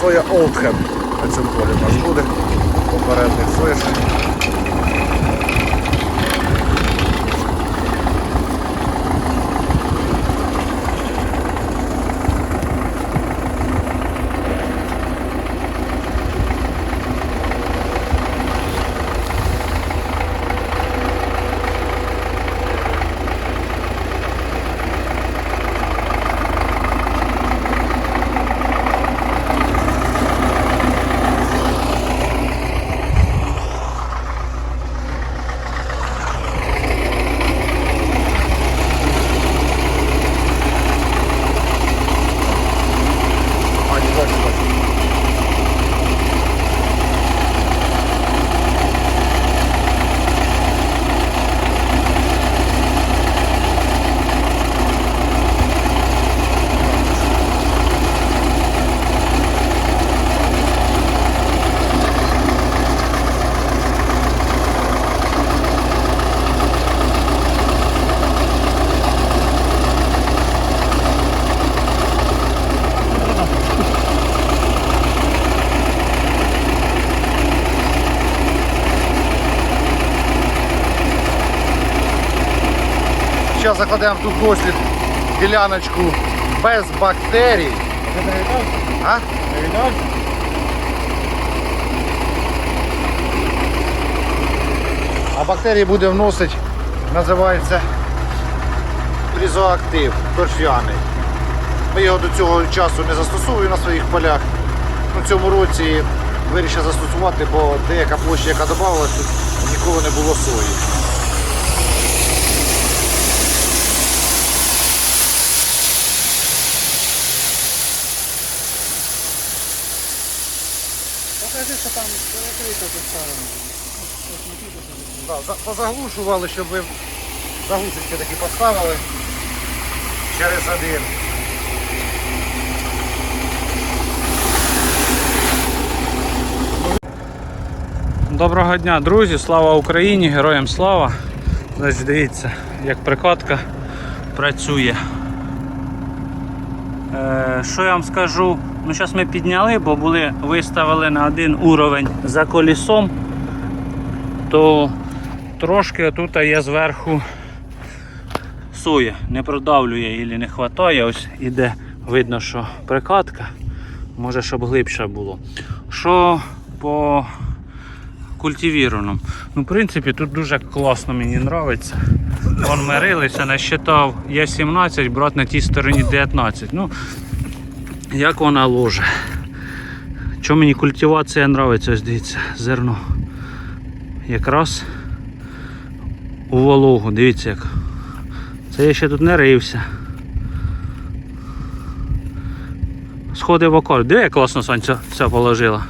Соя Олдхем на цьому полі у нас буде. Попередник соєш. А, не бачу, бачу. Зараз закладемо тут дослід діляночку без бактерій. А? А бактерії буде вносити, називається призоактив торфяний. Ми його до цього часу не застосовуємо на своїх полях. У цьому році вирішив застосувати, бо деяка площа, яка додавалась, тут ніколи не було сої. Покажи, що там перекрито поставлено. Да, позаглушували, щоб ви заглушечки такі поставили через один. Доброго дня, друзі! Слава Україні! Героям слава! Значить, дивіться, як прикладка працює. Е, що я вам скажу? Ну, зараз ми підняли, бо були виставили на один уровень за колісом, то трошки тут є зверху соя, не продавлює і не вистачає. Ось іде, видно, що прикладка. Може, щоб глибше було. Що по культивірованому. Ну, в принципі, тут дуже класно мені подобається. Вон мирилися, насчитав я 17, брат на тій стороні 19. Ну, як вона ложе. Чому мені культивація подобається, ось дивіться, зерно. Якраз у вологу, дивіться як. Це я ще тут не рився. Сходив в окор. Диви, як класно сонця положила.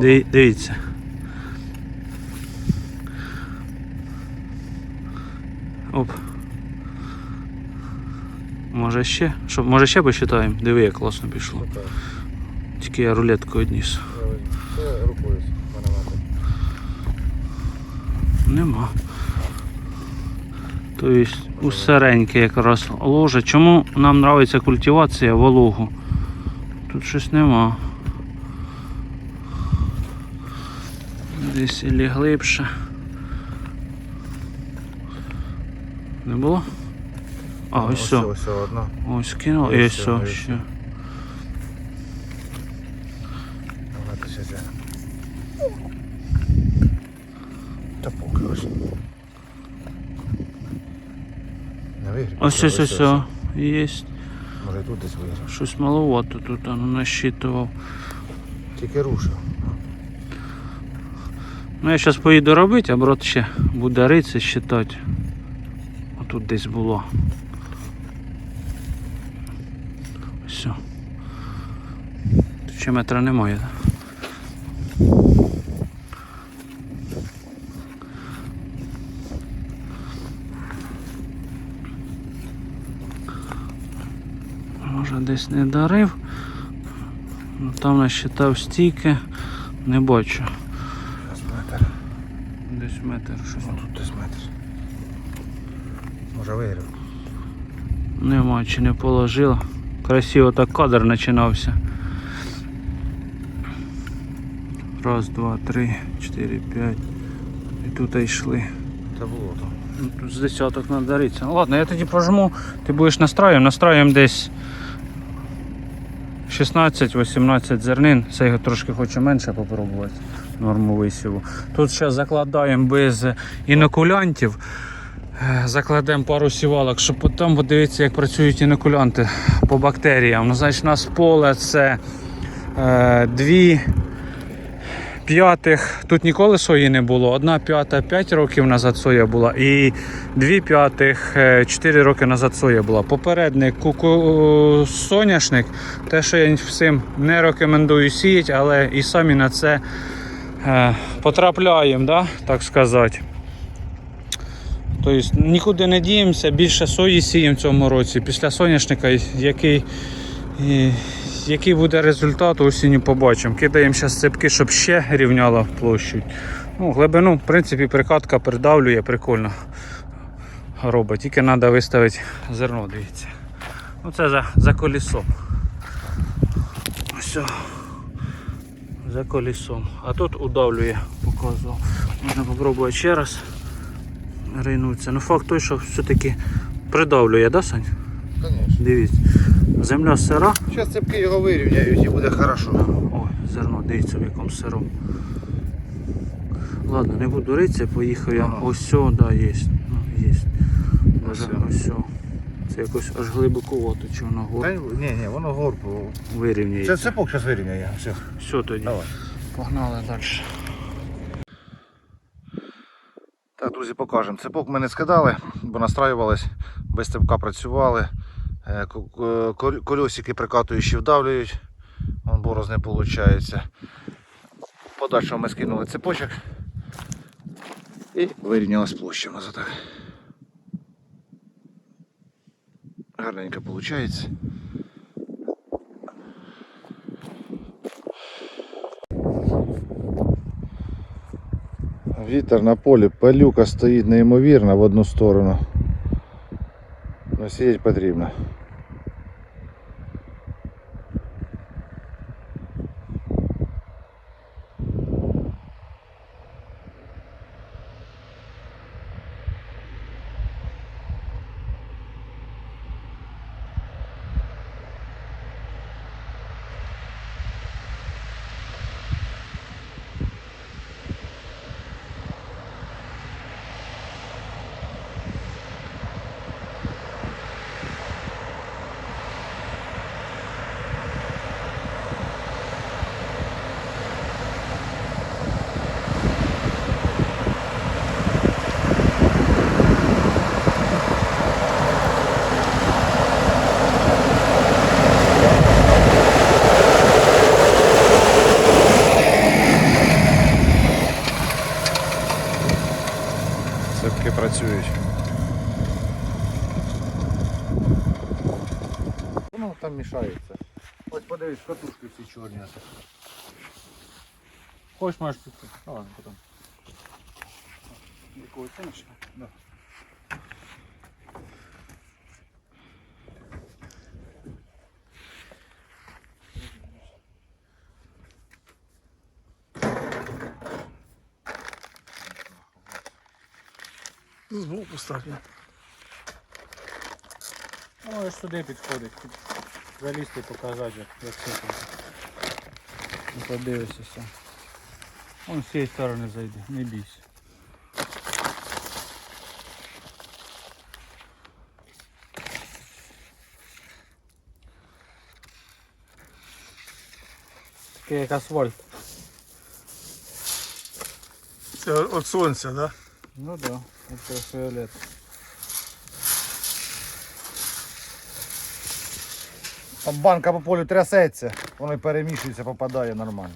Ди- Дивіться. Оп. Може ще? Що, може ще посчитаємо? Диви, як класно пішло. Тільки я рулетку одніс. Це рукою Нема. Тобто усереньке якраз ложе. Чому нам подобається культивація вологу? Тут щось нема. Десь і глибше. Не було? А, ось все. Ось одно. Ось кинув І ось все, ще. Давайте ще це. Та поки ось. Не вигріб. Ось ось ось. Є. Може тут десь виграв. Щось маловато тут ну, насчитував. Тільки рушив. Ну я зараз поїду робити, а брат ще буде ритися, считати. Отут десь було. Все. Тут ще метра немає. Може десь не дарив. Ну, Там насчитав стільки, не бачу. Зараз метр. Десь метр щось. Ну тут десь метр. Може виграв. Нема чи не положила. Красиво так кадр починався. Раз, два, три, чотири, п'ять. І тут йшли. Та було там. Ну, тут з десяток треба даритися. Ну, ладно, я тоді пожму, ти будеш настраюєм, настраюєм десь 16-18 зернин. Це його трошки хочу менше попробувати. Норму висіву. Тут зараз закладаємо без інокулянтів. Е, Закладемо пару сівалок, щоб потім подивитися, як працюють інокулянти по бактеріям. Ну, значить, у нас поле це е, дві п'ятих. Тут ніколи сої не було. Одна п'ята 5 років назад соя була, і дві п'ятих 4 роки назад соя була. Попередник куку соняшник, те, що я всім не рекомендую сіяти, але і самі на це е, потрапляємо, да? так сказати. Тобто нікуди не діємося, більше сої сіємо в цьому році. Після соняшника, який, який буде результат, осінню побачимо. Кидаємо зараз цепки, щоб ще рівняла площу. Ну, глибину, в принципі, прикатка придавлює, прикольно робить. Тільки треба виставити зерно, дивіться. Ну це за, за колесом. Ось. За колесом. А тут удавлює, показував. Можна спробувати ще раз ринуться. Ну факт той, що все-таки придавлює, да, Сань? Звісно. Дивіться. Земля сира. Зараз цепки його вирівняють і буде хорошо. Ой, зерно, дивіться в якому сиру. Ладно, не буду ритися, поїхав я. Ага. Ось да, є. Ну, є. Даже Ось ось. Це якось аж глибоковато, чи воно гор Та ні, ні, воно горку. вирівняється. Це цепок зараз вирівняє. Все. Все тоді. Давай. Погнали далі. Так, друзі, покажемо. Цепок ми не скидали, бо настраювались, без цепка працювали. Е, е, Кольосики прикатуючі вдавлюють. Вон бороз не виходить. Подальше ми скинули цепочок і вирівнялась площа нас. Гарненько виходить. Вітер на полі, пилюка стоїть неймовірно в одну сторону. Но сіяти потрібно. Хочеш можеш піти. А, ладно, потім. Якого тянеш? Да. Звук поставлю. Ну, ось сюди підходить. Тут Залізти показати, як, як це тут. Ну, Подивишся сам. Он з цієї сторони зайде, не бійся. Такий як асфальт. Це від сонця, да? Ну да, ультрафіолет. Там банка по полю трясеться, воно і перемішується, попадає нормально.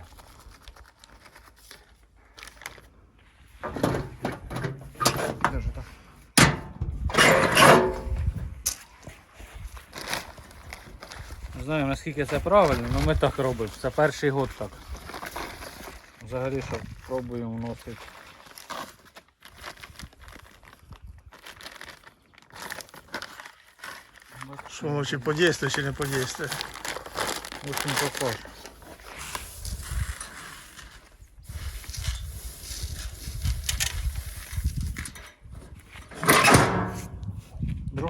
Не знаю наскільки це правильно, але ми так робимо. Це перший год так. Взагалі що пробуємо вносити. Що воно чи подействує, чи не подействує. Очень похож.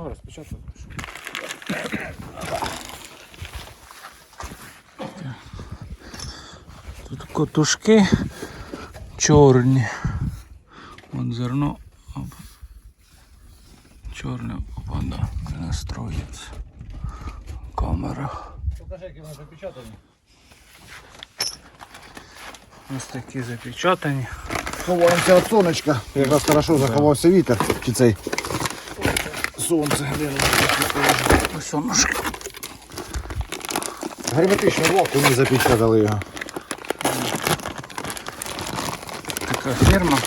розпечатати. Тут котушки чорні. Вон зерно. Оп. Чорне опада. Не настроїться. Камера. Покажи, які вони запечатані. Ось такі запечатані. Ховаємося від сонечка. Якраз хорошо заховався вітер. Чи цей сонце глянемо. Ось ножки. Герметичний вакуум не запечатали його. Фірма.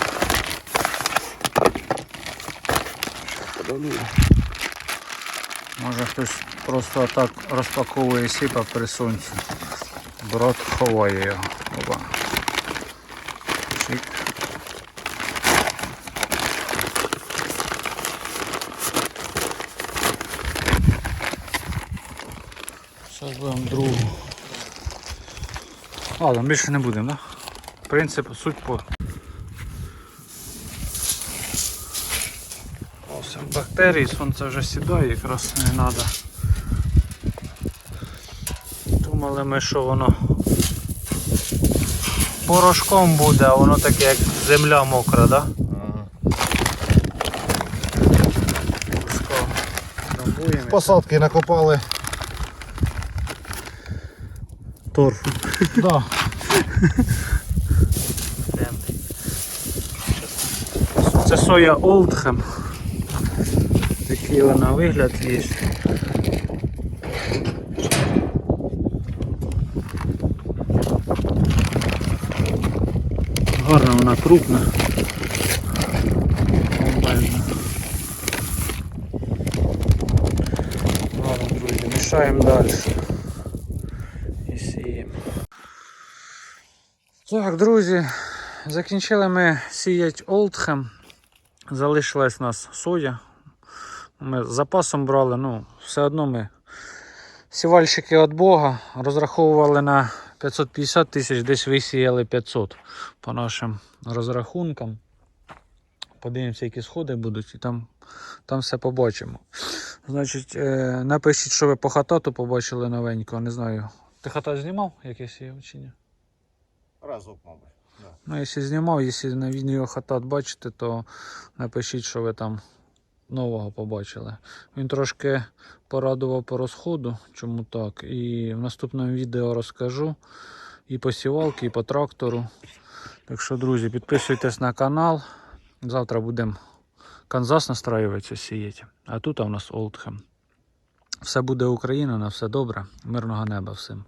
Може хтось просто так розпаковує сіпа при сонці. Брат ховає його. Опа. Чик. Зараз будемо другу. Ладно, більше не будемо? Да? Принцип, суть по. Ось бактерії, сонце вже сідає, якраз не треба. Думали ми, що воно порошком буде, а воно таке як земля мокра, так? Да? Посадки накопали. Торфу. Да. Це соя Олдхем. Такий вона вигляд є. Гарна вона крупна. Нормально. Ладно, друзі, мішаємо далі. І сіємо. Так, друзі, закінчили ми сіять Олдхем. Залишилась у нас соя. Ми з запасом брали, ну, все одно ми сівальщики від Бога розраховували на 550 тисяч, десь висіяли 500 по нашим розрахункам. Подивимося, які сходи будуть, і там, там все побачимо. Значить, е, напишіть, що ви по хатату побачили новенького, не знаю. Ти хатат знімав якесь є чи ні? Разок, мабуть. Ну, якщо знімав, якщо на відео хатат бачите, то напишіть, що ви там нового побачили. Він трошки порадував по розходу, чому так. І в наступному відео розкажу і по сівалки, і по трактору. Так що, друзі, підписуйтесь на канал. Завтра будемо Канзас настраюватися сіяти. А тут у нас Олдхем. Все буде Україна, на все добре. Мирного неба всім.